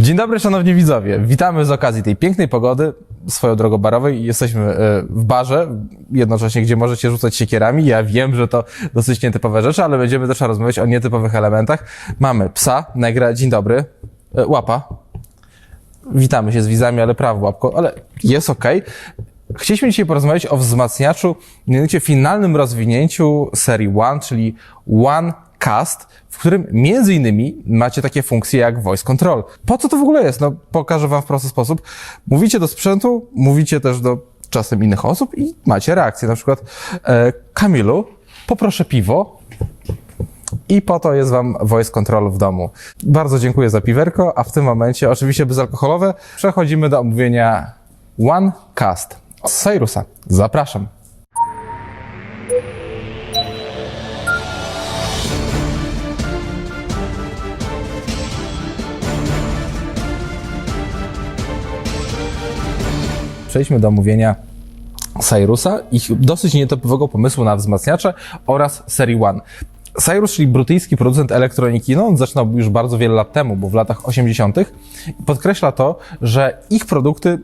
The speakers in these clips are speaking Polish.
Dzień dobry, szanowni widzowie. Witamy z okazji tej pięknej pogody, swoją drogą barowej. Jesteśmy e, w barze, jednocześnie, gdzie możecie rzucać siekierami. Ja wiem, że to dosyć nietypowe rzeczy, ale będziemy też rozmawiać o nietypowych elementach. Mamy psa, negra, dzień dobry, E, łapa. Witamy się z widzami, ale prawo łapką, ale jest okej. Chcieliśmy dzisiaj porozmawiać o wzmacniaczu, mianowicie finalnym rozwinięciu serii One, czyli One Cast, w którym między innymi macie takie funkcje jak voice control. Po co to w ogóle jest? No, pokażę wam w prosty sposób. Mówicie do sprzętu, mówicie też do czasem innych osób i macie reakcję. Na przykład, e, Kamilu, poproszę piwo. I po to jest Wam voice control w domu. Bardzo dziękuję za piwerko, a w tym momencie, oczywiście bezalkoholowe, przechodzimy do omówienia One Cast Cyrusa. Zapraszam. Przejdźmy do omówienia Cyrusa, ich dosyć nietypowego pomysłu na wzmacniacze oraz serii One. Cyrus, czyli brytyjski producent elektroniki, no on zaczynał już bardzo wiele lat temu, bo w latach 80. podkreśla to, że ich produkty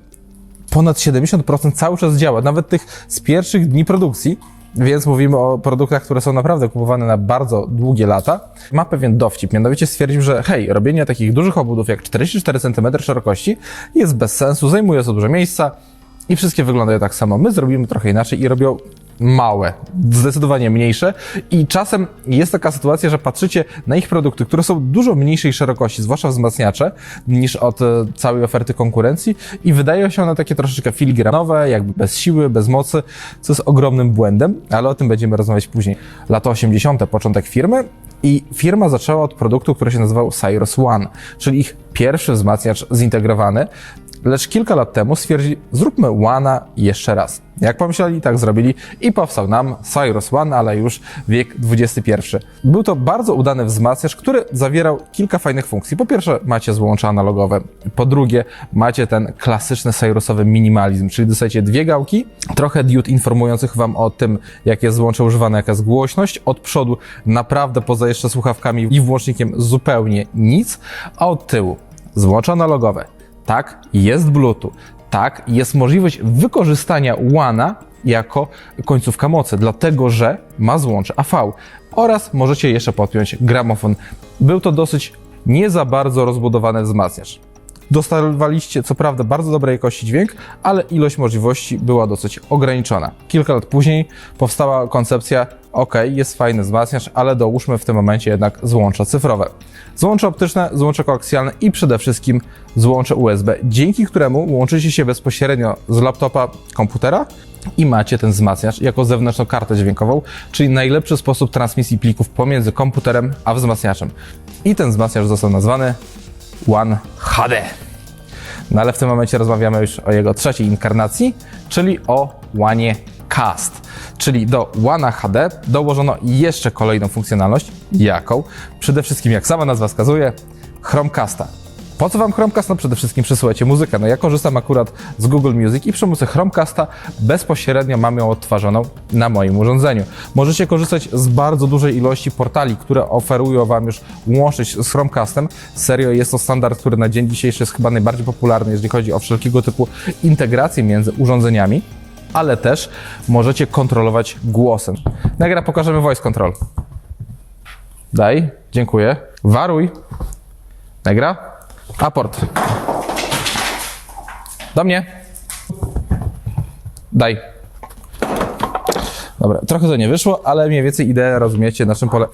ponad 70% cały czas działa, nawet tych z pierwszych dni produkcji, więc mówimy o produktach, które są naprawdę kupowane na bardzo długie lata. Ma pewien dowcip, mianowicie stwierdził, że hej, robienie takich dużych obudów jak 44 cm szerokości jest bez sensu, zajmuje za dużo miejsca i wszystkie wyglądają tak samo. My zrobimy trochę inaczej i robią małe, zdecydowanie mniejsze i czasem jest taka sytuacja, że patrzycie na ich produkty, które są dużo mniejszej szerokości, zwłaszcza wzmacniacze, niż od e, całej oferty konkurencji i wydają się one takie troszeczkę filigranowe, jakby bez siły, bez mocy, co jest ogromnym błędem, ale o tym będziemy rozmawiać później. Lata 80., początek firmy i firma zaczęła od produktu, który się nazywał Cyrus One, czyli ich pierwszy wzmacniacz zintegrowany, Lecz kilka lat temu stwierdzili, zróbmy One'a jeszcze raz. Jak pomyśleli, tak zrobili i powstał nam Cyrus One, ale już wiek XXI. Był to bardzo udany wzmacniacz, który zawierał kilka fajnych funkcji. Po pierwsze, macie złącza analogowe. Po drugie, macie ten klasyczny Cyrusowy minimalizm, czyli dostajecie dwie gałki, trochę diod informujących wam o tym, jak jest złącze używane, jaka jest głośność. Od przodu naprawdę poza jeszcze słuchawkami i włącznikiem zupełnie nic, a od tyłu złącza analogowe. Tak, jest Bluetooth. Tak, jest możliwość wykorzystania łana jako końcówka mocy, dlatego że ma złącze AV. Oraz możecie jeszcze podpiąć gramofon. Był to dosyć nie za bardzo rozbudowany wzmacniacz. Dostawaliście co prawda bardzo dobrej jakości dźwięk, ale ilość możliwości była dosyć ograniczona. Kilka lat później powstała koncepcja, ok, jest fajny wzmacniacz, ale dołóżmy w tym momencie jednak złącza cyfrowe. Złącze optyczne, złącze koaksjalne i przede wszystkim złącze USB, dzięki któremu łączycie się bezpośrednio z laptopa komputera i macie ten wzmacniacz jako zewnętrzną kartę dźwiękową, czyli najlepszy sposób transmisji plików pomiędzy komputerem a wzmacniaczem. I ten wzmacniacz został nazwany One HD. No ale w tym momencie rozmawiamy już o jego trzeciej inkarnacji, czyli o One Cast. Czyli do One HD dołożono jeszcze kolejną funkcjonalność, jaką? Przede wszystkim, jak sama nazwa wskazuje, Chromecasta. Po co Wam Chromecast? No przede wszystkim przesyłacie muzykę. No ja korzystam akurat z Google Music i przy pomocy Chromecasta bezpośrednio mam ją odtwarzaną na moim urządzeniu. Możecie korzystać z bardzo dużej ilości portali, które oferują Wam już łączność z Chromecastem. Serio, jest to standard, który na dzień dzisiejszy jest chyba najbardziej popularny, jeżeli chodzi o wszelkiego typu integrację między urządzeniami, ale też możecie kontrolować głosem. Nagra pokażemy voice control. Daj, dziękuję. Waruj. Nagra. Aport. Do mnie. Daj. Dobra, trochę to nie wyszło, ale mniej więcej ideę rozumiecie, na czym pole...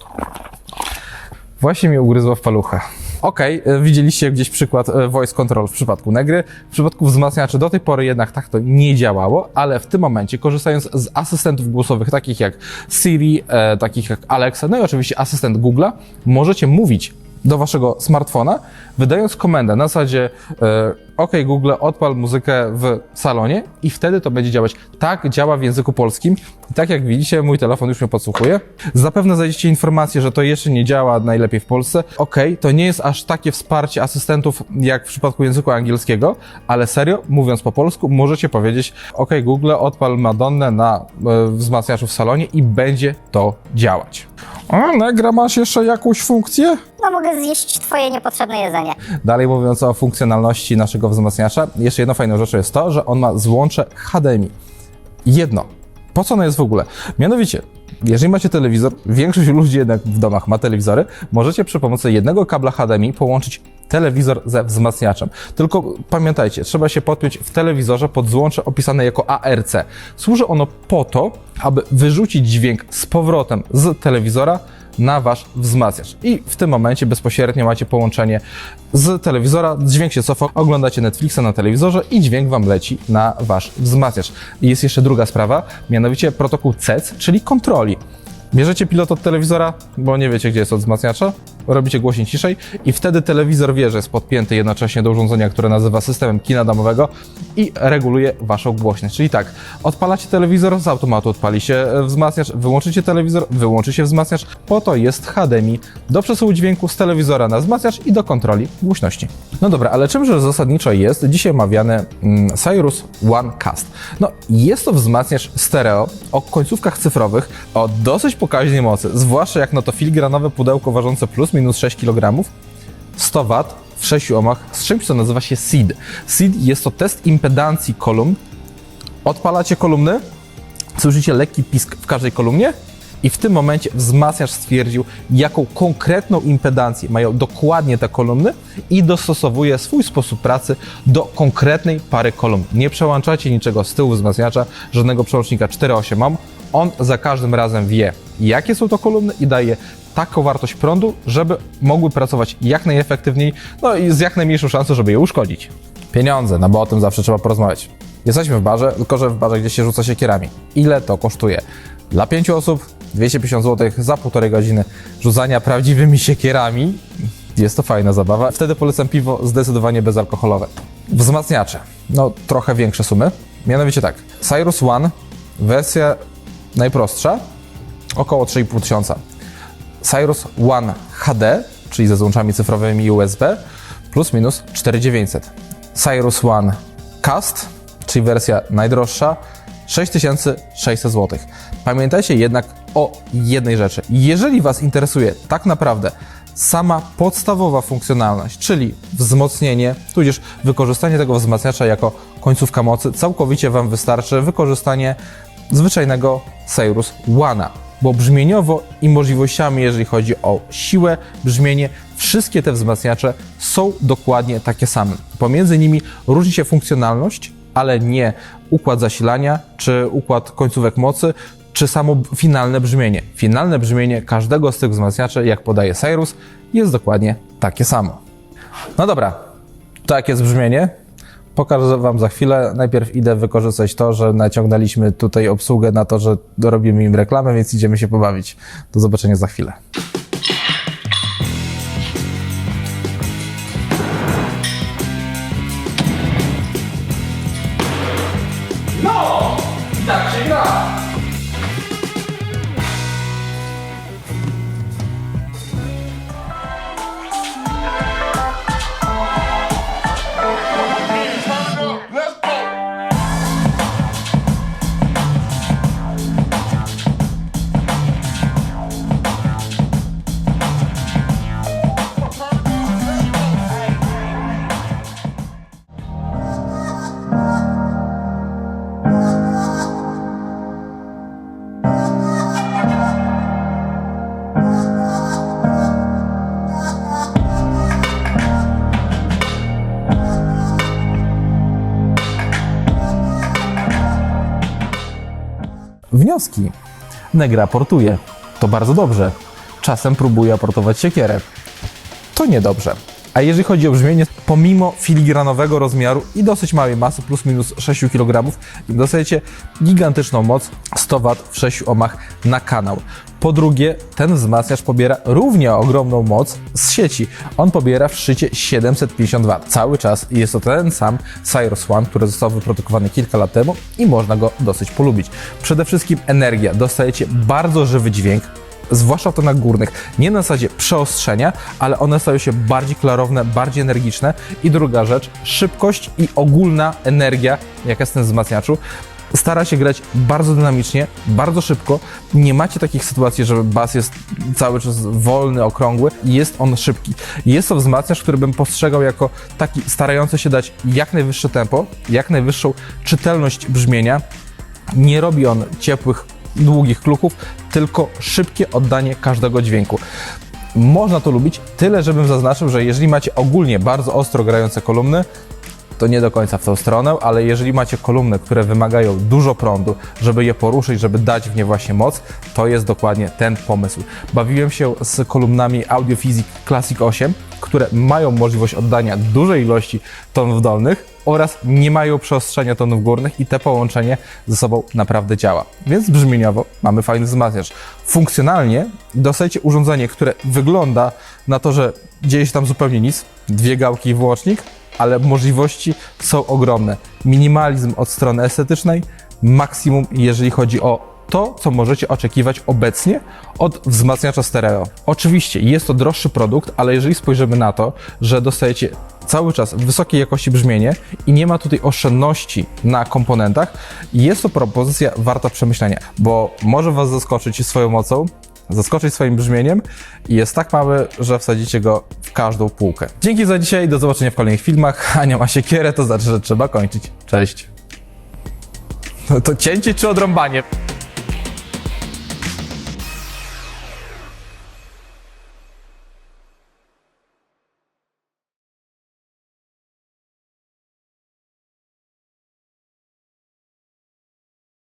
Właśnie mnie ugryzło w paluchę. Okej, e, widzieliście gdzieś przykład e, voice control w przypadku Negry. W przypadku wzmacniaczy do tej pory jednak tak to nie działało, ale w tym momencie, korzystając z asystentów głosowych takich jak Siri, e, takich jak Alexa, no i oczywiście asystent Google'a, możecie mówić do waszego smartfona, wydając komendę na zasadzie e, OK Google, odpal muzykę w salonie i wtedy to będzie działać. Tak działa w języku polskim. I tak jak widzicie, mój telefon już mnie podsłuchuje. Zapewne znajdziecie informację, że to jeszcze nie działa najlepiej w Polsce. OK, to nie jest aż takie wsparcie asystentów jak w przypadku języka angielskiego, ale serio, mówiąc po polsku, możecie powiedzieć OK Google, odpal Madonnę na e, wzmacniaczu w salonie i będzie to działać. A, Negra, masz jeszcze jakąś funkcję? no mogę zjeść twoje niepotrzebne jedzenie. Dalej mówiąc o funkcjonalności naszego wzmacniacza, jeszcze jedną fajną rzeczą jest to, że on ma złącze HDMI. Jedno. Po co ono jest w ogóle? Mianowicie, jeżeli macie telewizor, większość ludzi jednak w domach ma telewizory, możecie przy pomocy jednego kabla HDMI połączyć telewizor ze wzmacniaczem. Tylko pamiętajcie, trzeba się podpiąć w telewizorze pod złącze opisane jako ARC. Służy ono po to, aby wyrzucić dźwięk z powrotem z telewizora na wasz wzmacniacz. I w tym momencie bezpośrednio macie połączenie z telewizora, dźwięk się cofa, oglądacie Netflixa na telewizorze i dźwięk wam leci na wasz wzmacniacz. I jest jeszcze druga sprawa, mianowicie protokół CEC, czyli kontroli. Bierzecie pilot od telewizora, bo nie wiecie, gdzie jest od wzmacniacza, robicie głośniej ciszej i wtedy telewizor wie, że jest podpięty jednocześnie do urządzenia, które nazywa systemem kina domowego i reguluje waszą głośność. Czyli tak, odpalacie telewizor, z automatu odpali się e, wzmacniacz, wyłączycie telewizor, wyłączy się wzmacniacz, po to jest HDMI do przesyłu dźwięku z telewizora na wzmacniacz i do kontroli głośności. No dobra, ale czymże zasadniczo jest dzisiaj omawiany mm, Cyrus One Cast? No, jest to wzmacniacz stereo o końcówkach cyfrowych o dosyć pokaźnej mocy, zwłaszcza jak na to filigranowe pudełko ważące plus minus 6 kg, 100 W w 6 ohmach z czymś, co nazywa się SID. SID jest to test impedancji kolumn. Odpalacie kolumny, słyszycie lekki pisk w każdej kolumnie i w tym momencie wzmacniacz stwierdził, jaką konkretną impedancję mają dokładnie te kolumny i dostosowuje swój sposób pracy do konkretnej pary kolumn. Nie przełączacie niczego z tyłu wzmacniacza, żadnego przełącznika 4.8 ohm. On za każdym razem wie, jakie są to kolumny i daje taką wartość prądu, żeby mogły pracować jak najefektywniej, no i z jak najmniejszą szansą, żeby je uszkodzić. Pieniądze, no bo o tym zawsze trzeba porozmawiać. Jesteśmy w barze, tylko że w barze, gdzie się rzuca siekierami. Ile to kosztuje? Dla pięciu osób 250 zł za półtorej godziny rzucania prawdziwymi siekierami. Jest to fajna zabawa. Wtedy polecam piwo zdecydowanie bezalkoholowe. Wzmacniacze. No, trochę większe sumy. Mianowicie tak. Cyrus One, wersja najprostsza, około 3,5 tysiąca. Cyrus One HD, czyli ze złączami cyfrowymi USB, plus minus 4900. Cyrus One Cast, czyli wersja najdroższa, 6600 zł. Pamiętajcie jednak o jednej rzeczy. Jeżeli Was interesuje tak naprawdę sama podstawowa funkcjonalność, czyli wzmocnienie, tudzież wykorzystanie tego wzmacniacza jako końcówka mocy, całkowicie Wam wystarczy wykorzystanie zwyczajnego Cyrus One'a bo brzmieniowo i możliwościami, jeżeli chodzi o siłę, brzmienie, wszystkie te wzmacniacze są dokładnie takie same. Pomiędzy nimi różni się funkcjonalność, ale nie układ zasilania czy układ końcówek mocy, czy samo finalne brzmienie. Finalne brzmienie każdego z tych wzmacniaczy, jak podaje Cyrus, jest dokładnie takie samo. No dobra, jakie jest brzmienie? Pokażę Wam za chwilę. Najpierw idę wykorzystać to, że naciągnęliśmy tutaj obsługę na to, że robimy im reklamę, więc idziemy się pobawić. Do zobaczenia za chwilę. No! Tak się gra! Wnioski. Negra aportuje. To bardzo dobrze. Czasem próbuje aportować siekierę. To niedobrze. A jeżeli chodzi o brzmienie, pomimo filigranowego rozmiaru i dosyć małej masy, plus minus 6 kg, dostajecie gigantyczną moc 100 W w 6 ohmach na kanał. Po drugie, ten wzmacniacz pobiera równie ogromną moc z sieci. On pobiera w szczycie 750 W cały czas jest to ten sam Cyrus One, który został wyprodukowany kilka lat temu i można go dosyć polubić. Przede wszystkim energia. Dostajecie bardzo żywy dźwięk, zwłaszcza to na górnych, nie na zasadzie przeostrzenia, ale one stają się bardziej klarowne, bardziej energiczne. I druga rzecz, szybkość i ogólna energia, jaka jest w tym wzmacniaczu, stara się grać bardzo dynamicznie, bardzo szybko. Nie macie takich sytuacji, że bas jest cały czas wolny, okrągły. Jest on szybki. Jest to wzmacniacz, który bym postrzegał jako taki starający się dać jak najwyższe tempo, jak najwyższą czytelność brzmienia. Nie robi on ciepłych, długich kluków, tylko szybkie oddanie każdego dźwięku. Można to lubić, tyle żebym zaznaczył, że jeżeli macie ogólnie bardzo ostro grające kolumny, to nie do końca w tą stronę, ale jeżeli macie kolumny, które wymagają dużo prądu, żeby je poruszyć, żeby dać w nie właśnie moc, to jest dokładnie ten pomysł. Bawiłem się z kolumnami Audiophysic Classic 8, które mają możliwość oddania dużej ilości tonów dolnych oraz nie mają przeostrzenia tonów górnych i te połączenie ze sobą naprawdę działa. Więc brzmieniowo mamy fajny wzmacniacz. Funkcjonalnie dostajecie urządzenie, które wygląda na to, że dzieje się tam zupełnie nic, dwie gałki i wyłącznik, ale możliwości są ogromne. Minimalizm od strony estetycznej, maksimum jeżeli chodzi o to, co możecie oczekiwać obecnie od wzmacniacza stereo. Oczywiście jest to droższy produkt, ale jeżeli spojrzymy na to, że dostajecie cały czas wysokiej jakości brzmienie i nie ma tutaj oszczędności na komponentach, jest to propozycja warta przemyślenia, bo może Was zaskoczyć swoją mocą, zaskoczyć swoim brzmieniem i jest tak mały, że wsadzicie go w każdą półkę. Dzięki za dzisiaj, do zobaczenia w kolejnych filmach. Ania ma siekierę, to znaczy, że trzeba kończyć. Cześć. No to cięcie czy odrąbanie?